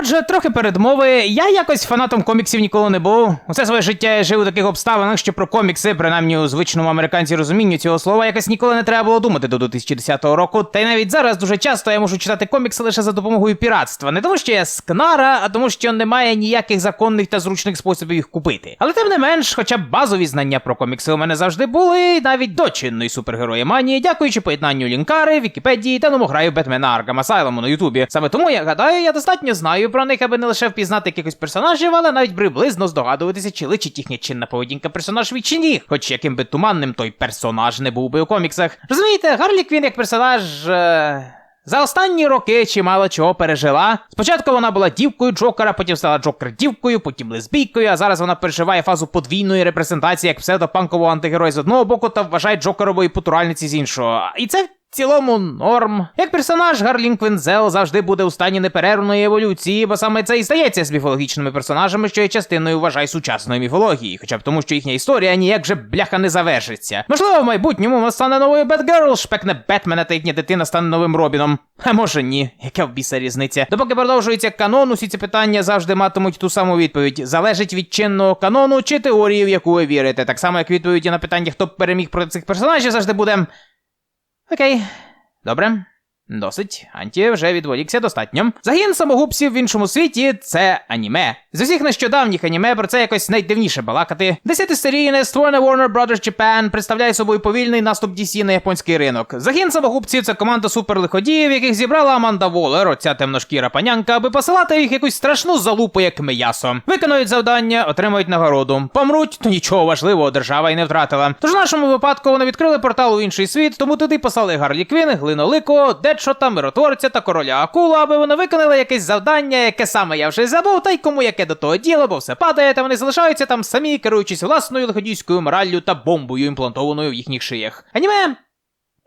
Отже, трохи передмови. Я якось фанатом коміксів ніколи не був. Усе своє життя я жив у таких обставинах, що про комікси, принаймні у звичному американці розумінню цього слова, якось ніколи не треба було думати до 2010 року. Та й навіть зараз дуже часто я можу читати комікси лише за допомогою піратства. Не тому, що я скнара, а тому, що немає ніяких законних та зручних способів їх купити. Але тим не менш, хоча б базові знання про комікси у мене завжди були, навіть до чинної супергерої манії, дякуючи поєднанню лінкари, Вікіпедії та номограю Бетмена Аргам Асайлому на Ютубі. Саме тому я гадаю, я достатньо знаю про них, аби не лише впізнати якихось персонажів, але навіть приблизно здогадуватися, чи личить їхня чинна поведінка персонажеві чи ні. Хоч яким би туманним той персонаж не був би у коміксах. Розумієте, Гарлі Квін як персонаж. Е... За останні роки чимало чого пережила. Спочатку вона була дівкою Джокера, потім стала Джокер дівкою, потім лесбійкою, а зараз вона переживає фазу подвійної репрезентації як псевдопанкового антигерой з одного боку та вважає Джокерової потуральниці з іншого. І це цілому норм. Як персонаж, Гарлін Квінзел завжди буде у стані неперервної еволюції, бо саме це і стається з міфологічними персонажами, що є частиною вважай сучасної міфології, хоча б тому, що їхня історія ніяк же бляха не завершиться. Можливо, в майбутньому вона стане новою Бетгерл, шпекне Бетмена та їхня дитина стане новим Робіном. А може ні, яка в біса різниця. Допоки продовжується канон, усі ці питання завжди матимуть ту саму відповідь: залежить від чинного канону чи теорії, в яку ви вірите. Так само, як відповіді на питання, хто б переміг проти цих персонажів, завжди буде. Окей, добре. Досить, Анті вже відволікся достатньо. Загін самогубців в іншому світі це аніме. З усіх нещодавніх аніме про це якось найдивніше балакати. Десятисерійне створене Warner Brothers Japan представляє собою повільний наступ DC на японський ринок. Загін самогубців це команда суперлиходіїв, яких зібрала Аманда Волер, оця темношкіра панянка, аби посилати їх якусь страшну залупу, як м'ясо. Виконують завдання, отримують нагороду. Помруть, то нічого важливого держава й не втратила. Тож в нашому випадку вони відкрили портал у інший світ, тому туди послали Гарлі Квін, Глинолико, Дедшота, Миротворця та короля Акулу, аби вони виконали якесь завдання, яке саме я вже забув, та й кому яке до того діло, бо все падає, та вони залишаються там самі, керуючись власною лиходійською мораллю та бомбою, імплантованою в їхніх шиях. Аніме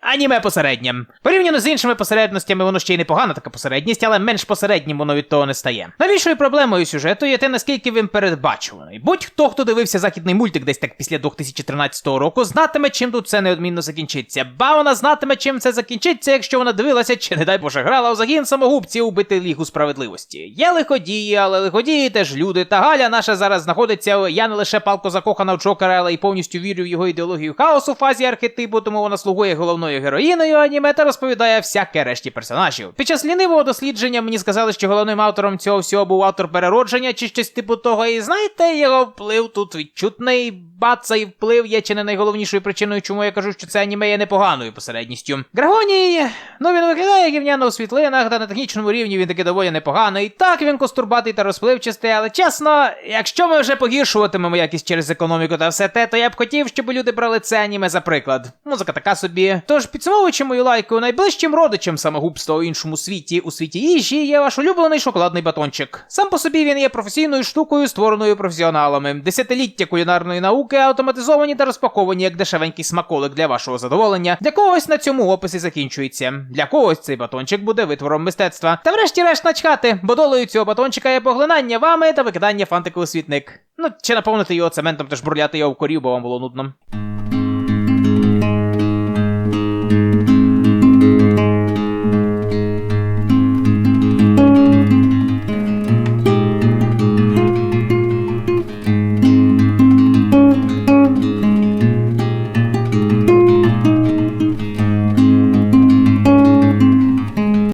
Аніме посереднє. Порівняно з іншими посередностями, воно ще й непогана така посередність, але менш посереднім воно від того не стає. Найбільшою проблемою сюжету є те, наскільки він передбачуваний. Будь-хто, хто дивився західний мультик десь так після 2013 року, знатиме, чим тут це неодмінно закінчиться. Ба вона знатиме, чим це закінчиться, якщо вона дивилася, чи не дай Боже грала у загін самогубців убити лігу справедливості. Є лиходії, але лиходії теж люди. Та Галя наша зараз знаходиться. Я не лише палко закохана в Джокера, але й повністю вірю в його ідеологію хаосу в фазі архетипу, тому вона слугує головною героїною аніме та розповідає всяке решті персонажів. Під час лінивого дослідження мені сказали, що головним автором цього всього був автор переродження чи щось типу того. І знаєте, його вплив тут відчутний. Ба, цей вплив є чи не найголовнішою причиною, чому я кажу, що це аніме є непоганою посередністю. Грагоній, ну він виглядає гівняно у світлинах, та на технічному рівні він таки доволі непоганий. Так він костурбатий та розпливчастий, але чесно, якщо ми вже погіршуватимемо якість через економіку та все те, то я б хотів, щоб люди брали це аніме за приклад. Музика така собі. Тож, підсумовуючи мою лайку, найближчим родичем самогубства у іншому світі, у світі їжі, є ваш улюблений шоколадний батончик. Сам по собі він є професійною штукою, створеною професіоналами. Десятиліття кулінарної науки автоматизовані та розпаковані як дешевенький смаколик для вашого задоволення. Для когось на цьому опис і закінчується. Для когось цей батончик буде витвором мистецтва. Та врешті-решт начхати, бо долею цього батончика є поглинання вами та викидання фантику у світник. Ну, чи наповнити його цементом та жбурляти його в корів, бо вам було нудно.